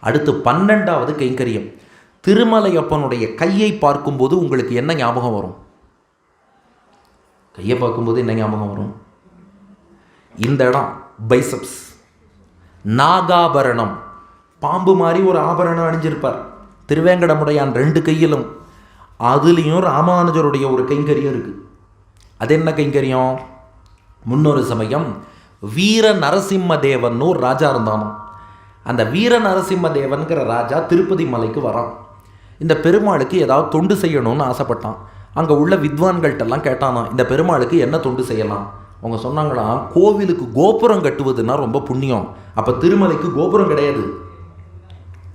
அடுத்து பன்னெண்டாவது கைங்கரியம். திருமலையப்பனுடைய கையை பார்க்கும்போது உங்களுக்கு என்ன ஞாபகம் வரும்? கையை பார்க்கும்போது என்ன ஞாபகம் வரும்? இந்த இடம் பைசப்ஸ். நாகாபரணம். பாம்பு மாதிரி ஒரு ஆபரணம் அணிஞ்சிருப்பார். திருவேங்கடமுடையான் ரெண்டு கையிலும். அதுலேயும் ராமானுஜருடைய ஒரு கைங்கரியம் இருக்குது அது என்ன கைங்கரியம்? முன்னொரு சமயம் வீர நரசிம்ம தேவன் ஒரு ராஜா இருந்தானோ அந்த வீர நரசிம்ம தேவன்கிற ராஜா திருப்பதி மலைக்கு வரான். இந்த பெருமாளுக்கு ஏதாவது தொண்டு செய்யணும்னு ஆசைப்பட்டான். அங்கே உள்ள வித்வான்கள்ட்டெல்லாம் கேட்டானா இந்த பெருமாளுக்கு என்ன தொண்டு செய்யலாம்? அவங்க சொன்னாங்களாம் கோவிலுக்கு கோபுரம் கட்டுவதுன்னா ரொம்ப புண்ணியம். அப்போ திருமலைக்கு கோபுரம் கிடையாது.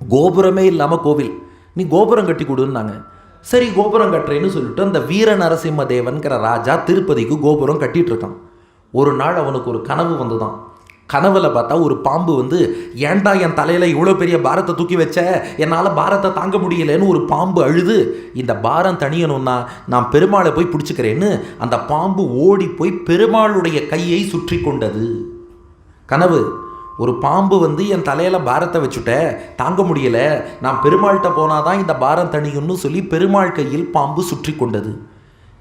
கோபுரமே இல்லாமல் கோவில். நீ கோபுரம் கட்டி கொடுன்னாங்க. சரி கோபுரம் கட்டுறேன்னு சொல்லிட்டு அந்த வீர நரசிம்ம தேவன்கிற ராஜா திருப்பதிக்கு கோபுரம் கட்டிகிட்ருக்கான் இருக்கான். ஒரு நாள் அவனுக்கு ஒரு கனவு வந்துதான். கனவுல பார்த்தா ஒரு பாம்பு வந்து ஏன்டா என் தலையில் இவ்வளோ பெரிய பாரத்தை தூக்கி வச்ச? என்னால் பாரத்தை தாங்க முடியலன்னு ஒரு பாம்பு அழுது. இந்த பாரம் தணியணும்னா நான் பெருமாளை போய் பிடிச்சிக்கிறேன்னு அந்த பாம்பு ஓடி போய் பெருமாளுடைய கையை சுற்றி கொண்டது. கனவு ஒரு பாம்பு வந்து என் தலையில் பாரத்தை வச்சுட்ட? தாங்க முடியல. நான் பெருமாள்கிட்ட போனாதான் இந்த பாரம் தணியும்னு சொல்லி பெருமாள் கையில் பாம்பு சுற்றி கொண்டது.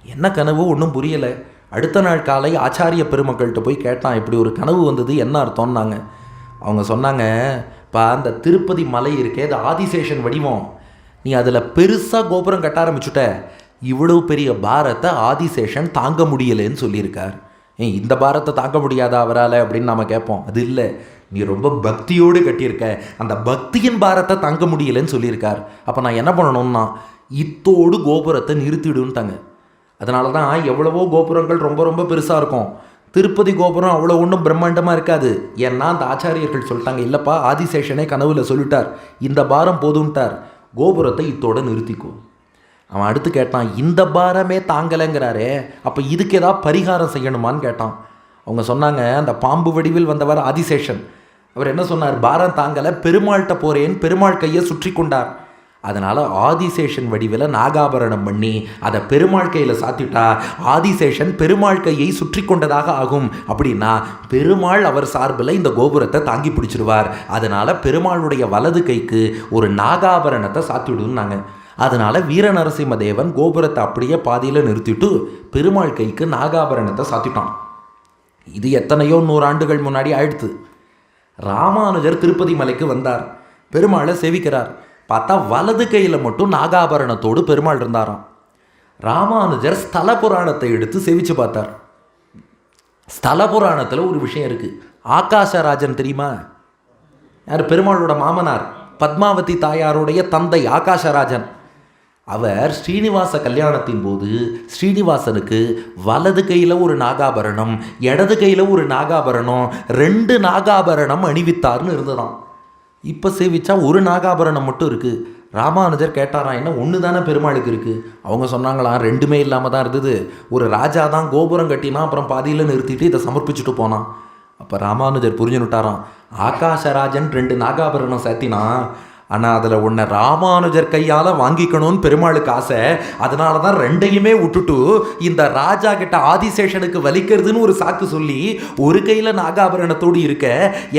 என்ன கனவு? ஒன்றும் புரியலை. அடுத்த நாள் காலை ஆச்சாரிய பெருமக்கள்கிட்ட போய் கேட்டான் இப்படி ஒரு கனவு வந்தது என்ன அர்த்தம்னாங்க? அவங்க சொன்னாங்க இப்போ அந்த திருப்பதி மலை இருக்கே அது ஆதிசேஷன் வடிவம். நீ அதில் பெருசாக கோபுரம் கட்ட ஆரம்பிச்சுட்ட. இவ்வளவு பெரிய பாரத்தை ஆதிசேஷன் தாங்க முடியலைன்னு சொல்லியிருக்கார். ஏன் இந்த பாரத்தை தாங்க முடியாதா அவரால்? அப்படின்னு நாம் கேட்போம். அது இல்லை. நீ ரொம்ப பக்தியோடு கட்டியிருக்க. அந்த பக்தியின் பாரத்தை தாங்க முடியலைன்னு சொல்லியிருக்கார். அப்போ நான் என்ன பண்ணணும்னா இத்தோடு கோபுரத்தை நிறுத்திடுன்ட்டாங்க. அதனால தான் எவ்வளவோ கோபுரங்கள் ரொம்ப ரொம்ப பெருசாக இருக்கும். திருப்பதி கோபுரம் அவ்வளோ ஒன்றும் பிரம்மாண்டமாக இருக்காது. ஏன்னா அந்த ஆச்சாரியர்கள் சொல்லிட்டாங்க இல்லைப்பா ஆதிசேஷனே கனவில் சொல்லிட்டார். இந்த பாரம் போதும்ட்டார். கோபுரத்தை இத்தோட நிறுத்திக்கோ. அவன் அடுத்து கேட்டான் இந்த பாரமே தாங்கலைங்கிறாரே. அப்போ இதுக்கு ஏதாவது பரிகாரம் செய்யணுமான்னு கேட்டான். அவங்க சொன்னாங்க அந்த பாம்பு வடிவில் வந்தவர் ஆதிசேஷன். அவர் என்ன சொன்னார் பாரம் தாங்கலை பெருமாள்கிட்ட போகிறேன் பெருமாள் கையை சுற்றி கொண்டார். அதனால் ஆதிசேஷன் வடிவில் நாகாபரணம் பண்ணி அதை பெருமாள் கையில் சாத்திட்டா ஆதிசேஷன் பெருமாள் கையை சுற்றி கொண்டதாக ஆகும். அப்படின்னா பெருமாள் அவர் சார்பில் இந்த கோபுரத்தை தாங்கி பிடிச்சிருவார். அதனால் பெருமாளுடைய வலது கைக்கு ஒரு நாகாபரணத்தை சாத்திவிடுன்னாங்க அதனால் வீர கோபுரத்தை அப்படியே பாதியில் நிறுத்திட்டு பெருமாள் கைக்கு நாகாபரணத்தை சாத்திட்டான். இது எத்தனையோ நூறாண்டுகள் முன்னாடி ஆயிடுத்து. ராமானுஜர் திருப்பதி மலைக்கு வந்தார். பெருமாளை சேவிக்கிறார். பார்த்தா வலது கையில் மட்டும் நாகாபரணத்தோடு பெருமாள் இருந்தாராம். ராமானுஜர் ஸ்தல புராணத்தை எடுத்து செவிச்சு பார்த்தார். ஸ்தல புராணத்தில் ஒரு விஷயம் இருக்குது ஆகாசராஜன் தெரியுமா? யார்? பெருமாளோட மாமனார் பத்மாவதி தாயாருடைய தந்தை ஆகாசராஜன். அவர் ஸ்ரீனிவாச கல்யாணத்தின் போது ஸ்ரீனிவாசனுக்கு வலது கையில் ஒரு நாகாபரணம் இடது கையில் ஒரு நாகாபரணம் ரெண்டு நாகாபரணம் அணிவித்தார்னு இருந்ததாம். இப்போ சேவிச்சா ஒரு நாகாபரணம் மட்டும் இருக்குது ராமானுஜர் கேட்டாராம் என்ன ஒன்று தானே பெருமாளுக்கு இருக்குது அவங்க சொன்னாங்களாம் ரெண்டுமே இல்லாமல் தான் இருந்தது. ஒரு ராஜா தான் கோபுரம் கட்டினா அப்புறம் பாதியில் நிறுத்திட்டு இதை சமர்ப்பிச்சுட்டு போனான். அப்போ ராமானுஜர் புரிஞ்சுனுட்டாராம் ஆகாஷராஜன் ரெண்டு நாகாபரணம் சேர்த்தினா ஆனால் அதில் உன்னை ராமானுஜர் கையால் வாங்கிக்கணும்னு பெருமாளுக்கு ஆசை. அதனால தான் ரெண்டையுமே விட்டுட்டு இந்த ராஜா கிட்ட ஆதிசேஷனுக்கு வலிக்கிறதுன்னு ஒரு சாக்கு சொல்லி ஒரு கையில் நாகாபரணத்தோடு இருக்க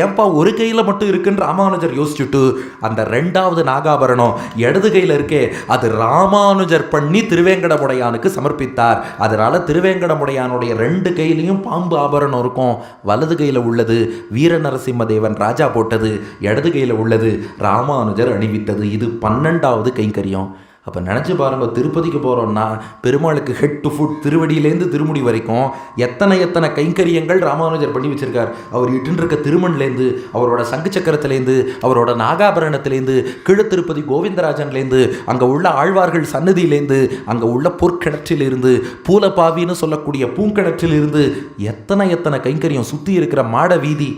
ஏன்பா ஒரு கையில் மட்டும் இருக்குன்னு ராமானுஜர் யோசிச்சுட்டு அந்த ரெண்டாவது நாகாபரணம் இடது கையில் இருக்கே அது ராமானுஜர் பண்ணி திருவேங்கடமுடையானுக்கு சமர்ப்பித்தார். அதனால் திருவேங்கடமுடையானுடைய ரெண்டு கையிலையும் பாம்பு ஆபரணம் இருக்கும். வலது கையில் உள்ளது வீர நரசிம்மதேவன் ராஜா போட்டது இடது கையில் உள்ளது ராமானுஜர் அணிவித்தது. இது பன்னெண்டாவது கைங்கரியம். அப்போ நினச்சி பாருங்கள் திருப்பதிக்கு போகிறோம்னா பெருமாளுக்கு ஹெட் டு ஃபுட் திருவடியிலேருந்து திருமுடி வரைக்கும் எத்தனை எத்தனை கைங்கரியங்கள் ராமானுஜர் பண்ணி வச்சுருக்கார். அவர் இட்டுருக்க திருமண்லேருந்து அவரோட சங்கு சக்கரத்துலேருந்து அவரோட நாகாபரணத்துலேருந்து கீழ திருப்பதி கோவிந்தராஜன்லேருந்து அங்கே உள்ள ஆழ்வார்கள் சன்னதியிலேருந்து அங்கே உள்ள பொற்கிணற்றிலிருந்து பூலப்பாவின்னு சொல்லக்கூடிய பூங்கிணற்றிலிருந்து எத்தனை எத்தனை கைங்கரியம் சுற்றி இருக்கிற மாட வீதி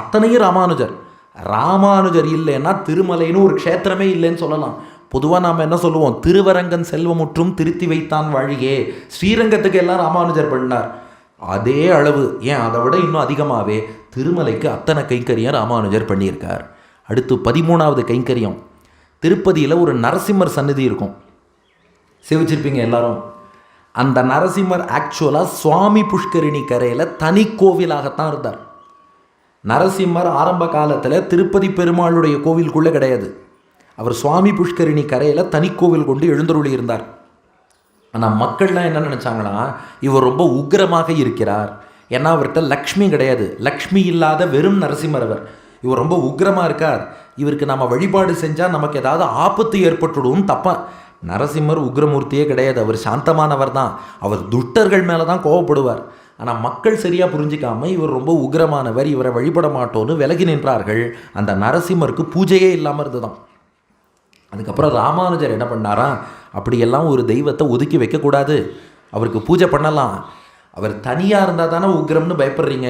அத்தனையும் ராமானுஜர். ராமானுஜர் இல்லைன்னா திருமலைன்னு ஒரு க்ஷேத்திரமே இல்லைன்னு சொல்லலாம். பொதுவாக நாம் என்ன சொல்லுவோம்? திருவரங்கன் செல்வமுற்றும் திருத்தி வைத்தான் வாழியே ஸ்ரீரங்கத்துக்கு எல்லாம் ராமானுஜர் பண்ணார். அதே அளவு. ஏன்? அதை விட இன்னும் அதிகமாகவே திருமலைக்கு அத்தனை கைங்கரியம் ராமானுஜர் பண்ணியிருக்கார். அடுத்து பதிமூணாவது கைங்கரியம். திருப்பதியில் ஒரு நரசிம்மர் சன்னதி இருக்கும். சிவச்சிருப்பீங்க எல்லாரும். அந்த நரசிம்மர் ஆக்சுவலாக சுவாமி புஷ்கரிணி கரையில் தனி கோவிலாகத்தான் இருந்தார். நரசிம்மர் ஆரம்ப காலத்தில் திருப்பதி பெருமாளுடைய கோவிலுக்குள்ளே கிடையாது. அவர் சுவாமி புஷ்கரிணி கரையில் தனி கோவில் கொண்டு எழுந்தருளி இருந்தார். ஆனால் மக்கள்லாம் என்ன நினச்சாங்கன்னா இவர் ரொம்ப உக்கிரமாக இருக்கிறார். ஏன்னா அவர்கிட்ட லக்ஷ்மி கிடையாது. லக்ஷ்மி இல்லாத வெறும் நரசிம்மர் அவர். இவர் ரொம்ப உக்கிரமாக இருக்கார். இவருக்கு நம்ம வழிபாடு செஞ்சால் நமக்கு ஏதாவது ஆபத்து ஏற்பட்டுடும் தப்பா. நரசிம்மர் உக்ரமூர்த்தியே கிடையாது. அவர் சாந்தமானவர் தான். அவர் துஷ்டர்கள் மேலே தான் கோவப்படுவார். ஆனால் மக்கள் சரியாக புரிஞ்சிக்காம இவர் ரொம்ப உக்கிரமானவர் இவரை வழிபட மாட்டோன்னு விலகி நின்றார்கள். அந்த நரசிம்மருக்கு பூஜையே இல்லாமல் இருந்துதான் அதுக்கப்புறம் ராமானுஜர் என்ன பண்ணாராம் அப்படியெல்லாம் ஒரு தெய்வத்தை ஒதுக்கி வைக்கக்கூடாது. அவருக்கு பூஜை பண்ணலாம். அவர் தனியாக இருந்தால் தானே உக்கிரம்னு பயப்படுறீங்க.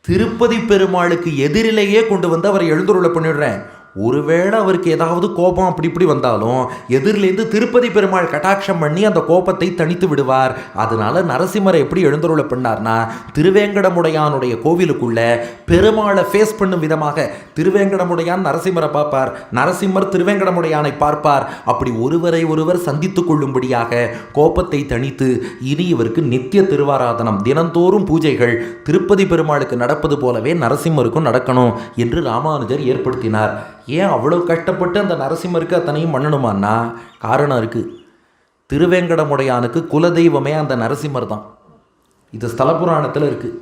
திருப்பதி பெருமாளுக்கு எதிரிலேயே கொண்டு வந்து அவரை எழுந்துருளை பண்ணிடுறேன். ஒருவேளை அவருக்கு ஏதாவது கோபம் அப்படி இப்படி வந்தாலும் எதிரிலேருந்து திருப்பதி பெருமாள் கட்டாட்சம் பண்ணி அந்த கோபத்தை தணித்து விடுவார். அதனால நரசிம்மரை எப்படி எழுந்தருள பண்ணார்னா திருவேங்கடமுடையானுடைய கோவிலுக்குள்ள பெருமாளை ஃபேஸ் பண்ணும் விதமாக திருவேங்கடமுடையான் நரசிம்மரை பார்ப்பார். நரசிம்மர் திருவேங்கடமுடையானை பார்ப்பார். அப்படி ஒருவரை ஒருவர் சந்தித்து கொள்ளும்படியாக கோபத்தை தணித்து இனி இவருக்கு நித்திய திருவாராதனம் தினந்தோறும் பூஜைகள் திருப்பதி பெருமாளுக்கு நடப்பது போலவே நரசிம்மருக்கும் நடக்கணும் என்று ராமானுஜர் ஏற்படுத்தினார். ஏன் அவ்வளோ கஷ்டப்பட்டு அந்த நரசிம்மருக்கு அத்தனையும் பண்ணணுமான்னா காரணம் இருக்குது திருவேங்கடமுடையானுக்கு குலதெய்வமே அந்த நரசிம்மர் தான். இது ஸ்தல புராணத்தில் இருக்குது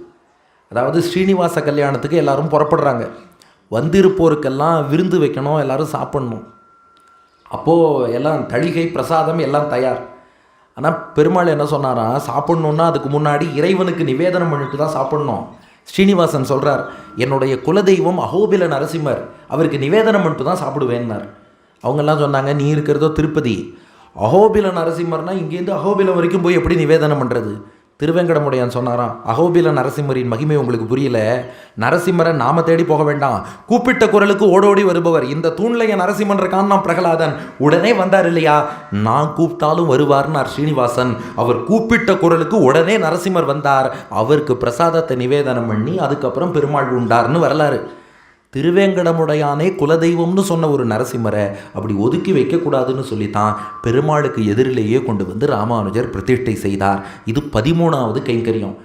அதாவது ஸ்ரீனிவாச கல்யாணத்துக்கு எல்லாரும் புறப்படுறாங்க. வந்திருப்போருக்கெல்லாம் விருந்து வைக்கணும் எல்லோரும் சாப்பிட்ணும். அப்போது எல்லாம் தளிகை பிரசாதம் எல்லாம் தயார். ஆனால் பெருமாள் என்ன சொன்னாராம் சாப்பிட்ணுன்னா அதுக்கு முன்னாடி இறைவனுக்கு நிவேதனம் பண்ணிட்டு தான் சாப்பிட்ணும். ஸ்ரீனிவாசன் சொல்கிறார் என்னுடைய குலதெய்வம் அகோபில நரசிம்மர். அவருக்கு நிவேதனம் மட்டும் தான் சாப்பிடுவேன்னார். அவங்கெல்லாம் சொன்னாங்க நீ இருக்கிறதோ திருப்பதி. அகோபில நரசிம்மர்னால் இங்கேருந்து அகோபிலம் வரைக்கும் போய் எப்படி நிவேதனம் பண்ணுறது திருவேங்கடமுடையான் சொன்னாராம் அகோபில நரசிம்மரின் மகிமை உங்களுக்கு புரியல. நரசிம்மரை நாம தேடி போக வேண்டாம். கூப்பிட்ட குரலுக்கு ஓடோடி வருபவர். இந்த தூண்லைய நரசிம்மன் இருக்கான் நான் பிரகலாதன். உடனே வந்தார் இல்லையா? நான் கூப்பிட்டாலும் வருவார்னார் ஸ்ரீனிவாசன். அவர் கூப்பிட்ட குரலுக்கு உடனே நரசிம்மர் வந்தார். அவருக்கு பிரசாதத்தை நிவேதனம் பண்ணி அதுக்கப்புறம் பெருமாள் உண்டார்னு வரலாறு. திருவேங்கடமுடையானே குலதெய்வம்னு சொன்ன ஒரு நரசிம்மரை அப்படி ஒதுக்கி வைக்கக்கூடாதுன்னு சொல்லித்தான் பெருமாளுக்கு எதிரிலேயே கொண்டு வந்து ராமானுஜர் பிரதிஷ்டை செய்தார். இது பதிமூணாவது கைங்கரியம்.